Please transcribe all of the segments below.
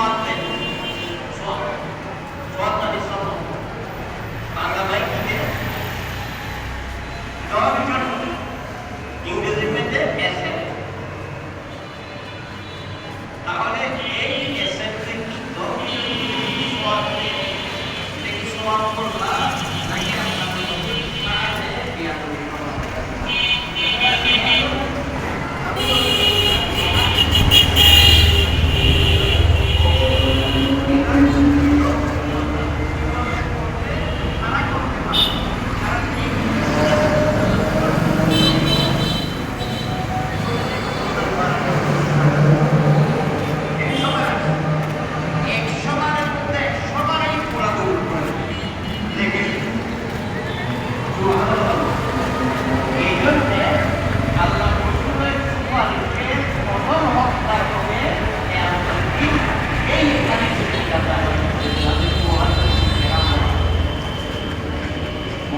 মধ্যে সোয়াদ দেন সোয়াদ সোয়াদ মানে সব বাংলা ভাই কি দেন দশজন ইংরেজির মধ্যে এসেন তাহলে এই এসেন্সে কি দশজন সোয়াদ দেন এটা কি সোয়াদ করলা নাকি আপনাদের মধ্যে পারে বিয়া করে করা একশোবারের মধ্যে সবারই পুরা দৌড় করে দেখে এই জন্যে আল্লাহ রসুলের সুপারিশে প্রথম হত্যার হবে এমনকি এই এখানে মহাদর্শন কেনা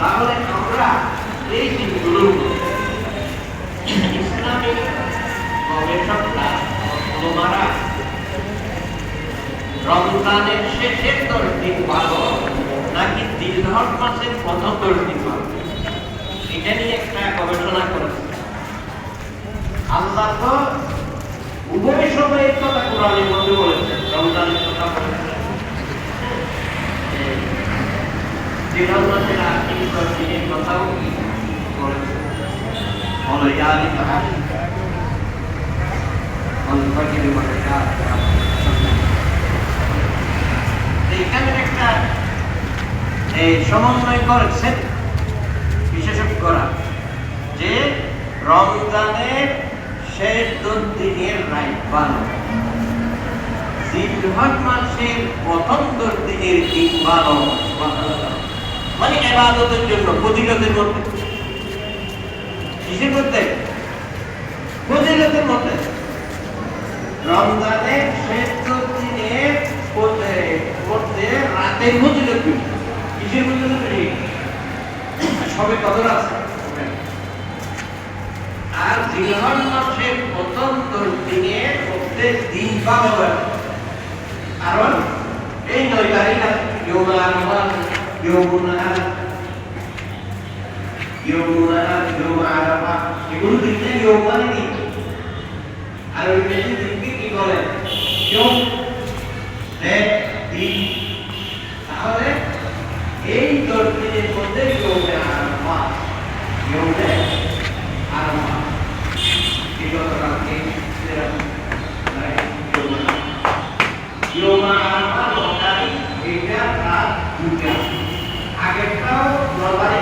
তাহলে আমরা এই দিনগুলো ইসলামিক গবেষকরা ওলামারা রমজানের শেষের দশ দিন ভালো নাকি দীর্ঘট মাসের প্রথম দশ দিন ভালো এটা নিয়ে একটা গবেষণা করেছে। আল্লাহ তো উভয় সময়ের কথা কোরআনের মধ্যে বলেছেন, রমজানের কথা বলেছেন। দৃঢ়তা এই সমন্বয় করেছেন বিশেষজ্ঞরা যে রমজানের শেষ দুর্দিনের রাইট বারো জিলহট মাসের প্রথম দুর্দিনের দিন বারো মানে এবাদতের জন্য, ফজিলতের মধ্যে। কিসের মধ্যে? ফজিলতের মধ্যে। রমজানের শেষ দিনের মধ্যে রাতের ফজিলত কিসের ফজিলত সবে কদর আছে। আর জিলহজ মাসের প্রথম দশ দিনের মধ্যে দিন পাওয়া কারণ এই নয় তারিখ আছে। ইয়ৌমুল আহাদ ইয়ৌমা আরফা এগুলো দিন আর ওই কি বলে এই দশ দিনের মধ্যে কালকে সেরকম ইয়ৌমা আরফা এটা রাত দুটা Nobody